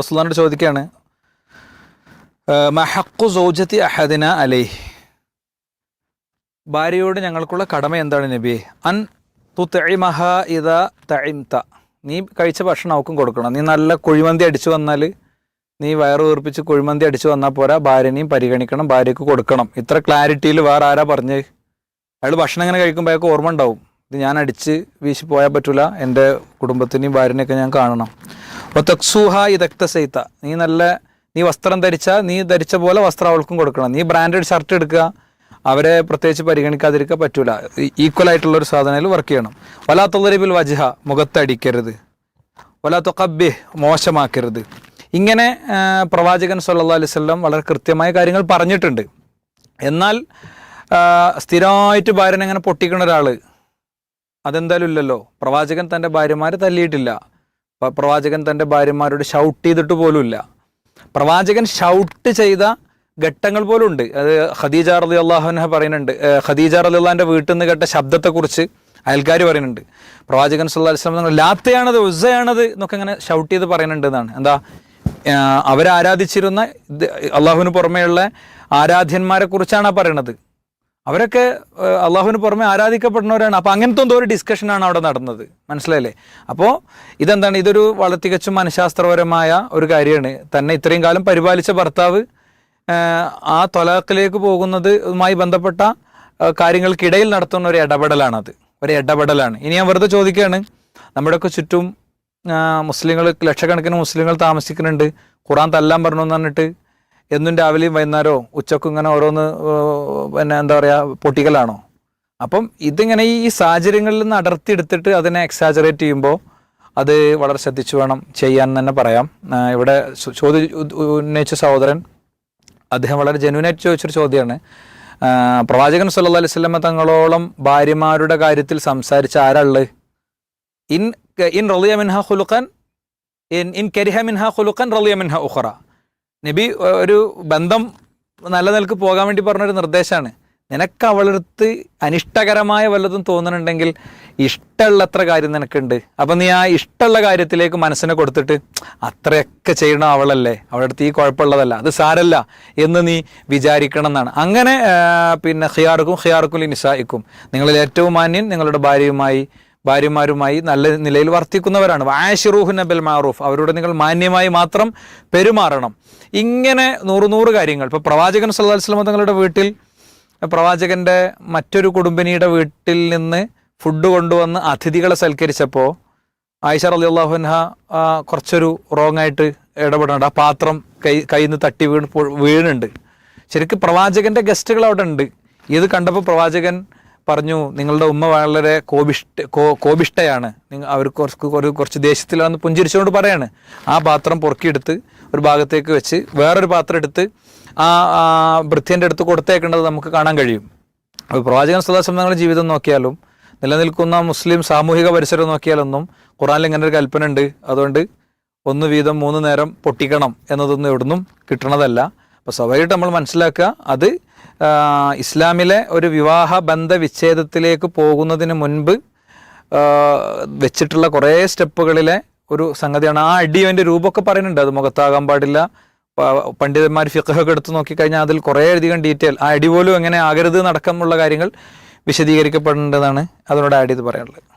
റസുല്ലാനോട് ചോദിക്കുകയാണ് മഹക്കു സൗജത്തി അഹദിന അലൈ ഭാര്യയോട് ഞങ്ങൾക്കുള്ള കടമ എന്താണ് നബി? അൻ തു തെളിമഹ ഇത തഴിംത നീ കഴിച്ച ഭക്ഷണം അവക്കും കൊടുക്കണം. നീ നല്ല കുഴിമന്തി അടിച്ചു വന്നാൽ നീ വയറ് വീർപ്പിച്ച് കുഴിമന്തി അടിച്ചു വന്നാൽ പോരാ ഭാര്യനെയും പരിഗണിക്കണം ഭാര്യയ്ക്ക് കൊടുക്കണം. ഇത്ര ക്ലാരിറ്റിയിൽ വേറെ ആരാ പറഞ്ഞ്? അയാൾ ഭക്ഷണം ഇങ്ങനെ കഴിക്കുമ്പോൾ അയാൾക്ക് ഓർമ്മ ഉണ്ടാവും. ഇത് ഞാൻ അടിച്ച് വീശി പോയാൽ പറ്റില്ല എന്റെ കുടുംബത്തിനെയും ഭാര്യനെയൊക്കെ ഞാൻ കാണണം. അപ്പോൾ തക്സൂഹ ഇതക്ത നീ നല്ല നീ വസ്ത്രം ധരിച്ചാൽ നീ ധരിച്ച പോലെ വസ്ത്രം അവൾക്കും കൊടുക്കണം. നീ ബ്രാൻഡഡ് ഷർട്ട് എടുക്കുക. അവരെ പ്രത്യേകിച്ച് പരിഗണിക്കാതിരിക്കാൻ പറ്റൂല. ഈക്വൽ ആയിട്ടുള്ള ഒരു സാധനയിൽ വർക്ക് ചെയ്യണം. വലാത്തുള്ളരിബിൽ വജഹ മുഖത്തടിക്കരുത് വലാത്തുക്കബ്ബി മോശമാക്കരുത്. ഇങ്ങനെ പ്രവാചകൻ സല്ലാ അലൈഹി വസല്ലം വളരെ കൃത്യമായ കാര്യങ്ങൾ പറഞ്ഞിട്ടുണ്ട്. എന്നാൽ സ്ഥിരമായിട്ട് ഭാര്യനെ പൊട്ടിക്കണ ഒരാൾ അതെന്തായാലും ഇല്ലല്ലോ. പ്രവാചകൻ തന്റെ ഭാര്യമാരെ തല്ലിയിട്ടില്ല. പ്രവാചകൻ തന്റെ ഭാര്യമാരോട് ഷൗട്ട് ചെയ്തിട്ട് പോലുമില്ല. പ്രവാചകൻ ഷൗട്ട് ചെയ്ത ഘട്ടങ്ങൾ പോലും ഉണ്ട് അത് ഖദീജ റലി അള്ളാഹുന പറയുന്നുണ്ട്. ഖദീജ റലി അള്ളാഹിന്റെ വീട്ടിൽ നിന്ന് കേട്ട ശബ്ദത്തെക്കുറിച്ച് അയൽക്കാർ പറയുന്നുണ്ട്. പ്രവാചകൻ സല്ലാ അലൈഹി വസല്ലം തങ്ങൾ ലാത്തയാണത് ഉസയാണത് എന്നൊക്കെ ഇങ്ങനെ ഷൗട്ട് ചെയ്ത് പറയുന്നുണ്ട് എന്നാണ്. എന്താ അവരാരാധിച്ചിരുന്ന അള്ളാഹുവിന് പുറമെയുള്ള ആരാധ്യന്മാരെ കുറിച്ചാണ് ആ പറയണത് അവരൊക്കെ അള്ളാഹുവിന് പുറമെ ആരാധിക്കപ്പെടുന്നവരാണ്. അപ്പോൾ അങ്ങനത്തെ എന്തോ ഒരു ഡിസ്കഷനാണ് അവിടെ നടന്നത്. മനസ്സിലായില്ലേ? അപ്പോൾ ഇതെന്താണ്? ഇതൊരു വളരെ തികച്ചും മനഃശാസ്ത്രപരമായ ഒരു കാര്യമാണ്. തന്നെ ഇത്രയും കാലം പരിപാലിച്ച ഭർത്താവ് ആ തൊലാഖിലേക്ക് പോകുന്നതുമായി ബന്ധപ്പെട്ട കാര്യങ്ങൾക്കിടയിൽ നടത്തുന്ന ഒരു ഇടപെടലാണത്. ഒരു ഇടപെടലാണ്. ഇനി ഞാൻ വെറുതെ ചോദിക്കുകയാണ്. നമ്മുടെയൊക്കെ ചുറ്റും മുസ്ലിങ്ങൾ ലക്ഷക്കണക്കിന് മുസ്ലിങ്ങൾ താമസിക്കുന്നുണ്ട്. ഖുറാൻ തല്ലാൻ പറഞ്ഞു എന്ന് പറഞ്ഞിട്ട് എന്നും രാവിലെയും വൈകുന്നേരമോ ഉച്ചക്കും ഇങ്ങനെ ഓരോന്ന് പിന്നെ എന്താ പറയുക പൊട്ടിക്കലാണോ? അപ്പം ഇതിങ്ങനെ ഈ സാഹചര്യങ്ങളിൽ നിന്ന് അടർത്തിയെടുത്തിട്ട് അതിനെ എക്സാജറേറ്റ് ചെയ്യുമ്പോൾ അത് വളരെ ശ്രദ്ധിച്ചു വേണം ചെയ്യാൻ തന്നെ പറയാം. ഇവിടെ ചോദ്യം ഉന്നയിച്ച സഹോദരൻ അദ്ദേഹം വളരെ ജെനുവിനായിട്ട് ചോദിച്ചൊരു ചോദ്യമാണ് പ്രവാചകൻ സല്ലാ വസല്ലമ തങ്ങളോളം ഭാര്യമാരുടെ കാര്യത്തിൽ സംസാരിച്ച ആരാൾ ഇൻ ഇൻ റളിയ മിൻഹ ഖുലുഖൻ ഇൻ ഇൻ കരിഹ മിൻഹ ഖുലുഖൻ റളിയ മിൻഹ ഉഖറ. നബി ഒരു ബന്ധം നല്ല നിലയ്ക്ക് പോകാൻ വേണ്ടി പറഞ്ഞൊരു നിർദ്ദേശമാണ് നിനക്ക് അവളടുത്ത് അനിഷ്ടകരമായ വല്ലതും തോന്നുന്നുണ്ടെങ്കിൽ ഇഷ്ടമുള്ളത്ര കാര്യം നിനക്കുണ്ട്. അപ്പം നീ ആ ഇഷ്ടമുള്ള കാര്യത്തിലേക്ക് മനസ്സിനെ കൊടുത്തിട്ട് അത്രയൊക്കെ ചെയ്യണം അവളല്ലേ? അവളടുത്ത് ഈ കുഴപ്പമുള്ളതല്ല അത് സാരല്ല എന്ന് നീ വിചാരിക്കണം എന്നാണ് അങ്ങനെ പിന്നെ ഹിയാർക്കും ഹിയാർക്കും നിസായിക്കും നിങ്ങളിൽ ഏറ്റവും മാന്യൻ നിങ്ങളുടെ ഭാര്യയുമായി ഭാര്യമാരുമായി നല്ല നിലയിൽ വർത്തിക്കുന്നവരാണ്. ആഷിറൂഹ് നബൽ മാറൂഫ്. അവരോട് നിങ്ങൾ മാന്യമായി മാത്രം പെരുമാറണം. ഇങ്ങനെ നൂറ് നൂറ് കാര്യങ്ങൾ. ഇപ്പോൾ പ്രവാചകൻ സല്ലാ വസല്ലം തങ്ങളുടെ വീട്ടിൽ പ്രവാചകന്റെ മറ്റൊരു കുടുംബിനിയുടെ വീട്ടിൽ നിന്ന് ഫുഡ് കൊണ്ടുവന്ന് അതിഥികളെ സൽക്കരിച്ചപ്പോൾ ആയിഷ അലി അള്ളാഹുൻഹ കുറച്ചൊരു റോങ് ആയിട്ട് ഇടപെടുന്നുണ്ട്. ആ പാത്രം കൈ കയ്യിൽ നിന്ന് തട്ടി വീണ് വീണുണ്ട്. ശരിക്കും പ്രവാചകന്റെ ഗസ്റ്റുകൾ അവിടെ ഉണ്ട്. ഇത് കണ്ടപ്പോൾ പ്രവാചകൻ പറഞ്ഞു നിങ്ങളുടെ ഉമ്മ വളരെ കോപിഷ്ട കോപിഷ്ടയാണ് നിങ്ങൾ അവർ കുറച്ച് കുറച്ച് ദേഷ്യത്തിലാണെന്ന് പുഞ്ചിരിച്ചുകൊണ്ട് പറയാണ്. ആ പാത്രം പൊറുക്കിയെടുത്ത് ഒരു ഭാഗത്തേക്ക് വെച്ച് വേറൊരു പാത്രം എടുത്ത് ആ ആ അടുത്ത് കൊടുത്തേക്കേണ്ടത് നമുക്ക് കാണാൻ കഴിയും. അപ്പോൾ പ്രവാചകൻ സദാസം തങ്ങളുടെ ജീവിതം നോക്കിയാലും നിലനിൽക്കുന്ന മുസ്ലിം സാമൂഹിക പരിസരം നോക്കിയാലൊന്നും ഖുറാനിൽ ഇങ്ങനെ ഒരു കൽപ്പന ഉണ്ട് അതുകൊണ്ട് ഒന്ന് വീതം മൂന്ന് നേരം പൊട്ടിക്കണം എന്നതൊന്നും എവിടുന്നും കിട്ടണതല്ല. അപ്പോൾ സ്വാഭാവികമായിട്ട് നമ്മൾ മനസ്സിലാക്കുക അത് ഇസ്ലാമിലെ ഒരു വിവാഹ ബന്ധ വിച്ഛേദത്തിലേക്ക് പോകുന്നതിന് മുൻപ് വെച്ചിട്ടുള്ള കുറേ സ്റ്റെപ്പുകളിലെ ഒരു സംഗതിയാണ്. ആ അടി അതിന്റെ രൂപമൊക്കെ പറയുന്നുണ്ട്. അത് മുഖത്താകാൻ പാടില്ല. പണ്ഡിതന്മാർ ഫിഖഹൊക്കെ എടുത്ത് നോക്കിക്കഴിഞ്ഞാൽ അതിൽ കുറേ അധികം ഡീറ്റെയിൽ. ആ അടി പോലും എങ്ങനെ ആകരുത് നടക്കമുള്ള കാര്യങ്ങൾ വിശദീകരിക്കപ്പെടേണ്ടതാണ്. അതിനോട് ആഡ് ചെയ്ത് പറയാനുള്ളത്.